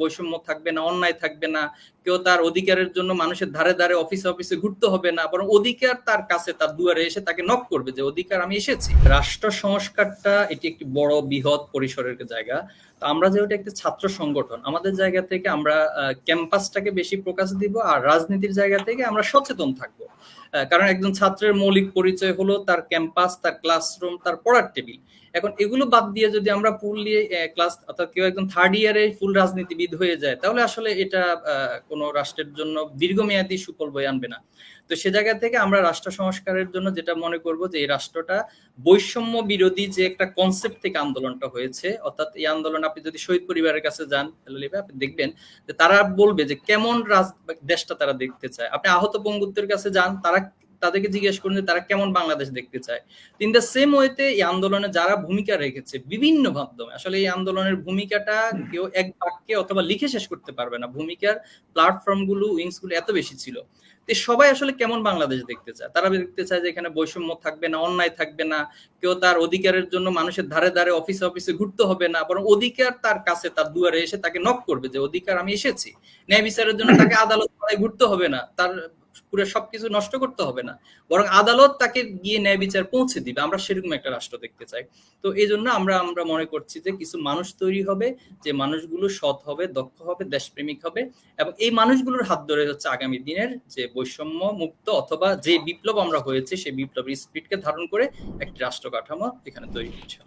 বৈষম্য থাকবে না, অন্যায় থাকবে না, কেউ তার অধিকারের জন্য মানুষের ধারে ধারে অফিসে অফিসে ঘুরতে হবে না, বরং অধিকার তার কাছে, তার দুয়ারে এসে তাকে নক করবে যে, অধিকার আমি এসেছি। রাষ্ট্র সংস্কারটা এটি একটি বড় বৃহৎ পরিসরের জায়গা। তো আমরা যেহেতু একটি ছাত্র সংগঠন, আমাদের জায়গা থেকে আমরা ক্যাম্পাসটাকে বেশি প্রকাশ দিব আর রাজনীতির জায়গা থেকে আমরা সচেতন থাকব। কারণ একজন ছাত্রের মৌলিক পরিচয় হলো তার ক্যাম্পাস তার ক্লাসরুম তার পড়ার টেবিল এখন এগুলো বাদ দিয়ে যদি আমরা ফুললি ক্লাস অর্থাৎ কেউ একজন থার্ড ইয়ারে ফুল রাজনীতিবিদ হয়ে যায়, তাহলে আসলে এটা কোনো রাষ্ট্রের জন্য দীর্ঘমেয়াদী সুফল বয়ে আনবে না। তো সে জায়গা থেকে আমরা রাষ্ট্র সংস্কারের জন্য যেটা মনে করব যে, এই রাষ্ট্রটা বৈষম্য বিরোধী যে একটা কনসেপ্ট থেকে আন্দোলনটা হয়েছে, অর্থাৎ এই আন্দোলন আপনি যদি শহীদ পরিবারের কাছে যান আপনি দেখবেন যে তারা বলবে যে, কেমন দেশটা তারা দেখতে চায়। আপনি আহত বঙ্গুত্বের কাছে যান, তারা তাদেরকে জিজ্ঞেস করুন যে তারা কেমন বাংলাদেশ দেখতে চায়। ইন দ্য সেম ওয়েতে এই আন্দোলনে যারা ভূমিকা রেখেছে বিভিন্ন মাধ্যমে আসলে এই আন্দোলনের ভূমিকাটা কেউ এক বাক্যে অথবা লিখে শেষ করতে পারবে না। ভূমিকার প্ল্যাটফর্মগুলো উইংসগুলো এত বেশি ছিল। সবাই আসলে কেমন বাংলাদেশ দেখতে চায়? তারা দেখতে চায় যে এখানে বৈষম্য থাকবে না অন্যায় থাকবে না কেউ তার অধিকারের জন্য মানুষের ধারে ধারে অফিসে অফিসে ঘুরতে হবে না বরং অধিকার তার কাছে তার দুয়ারে এসে তাকে নক করবে যে অধিকার আমি এসেছি। ন্যায় বিচারের জন্য তাকে আদালত ঘুরতে হবে না। তার পুরো সবকিছু নষ্ট করতে হবে না। বরং আদালত তাকে গিয়ে ন্যায় বিচার পৌঁছে দিবে। আমরা সেরকম একটা রাষ্ট্র দেখতে চাই। তো এই জন্য আমরা আমরা মনে করছি যে কিছু মানুষ তৈরি হবে, যে মানুষগুলো সৎ হবে, দক্ষ হবে, দেশপ্রেমিক হবে এবং এই মানুষগুলোর হাত ধরে হচ্ছে আগামী দিনের যে বৈষম্য মুক্ত অথবা যে বিপ্লব আমরা হয়েছে, সেই বিপ্লবের স্পিডকে ধারণ করে একটি রাষ্ট্র কাঠামো এখানে তৈরি হচ্ছে।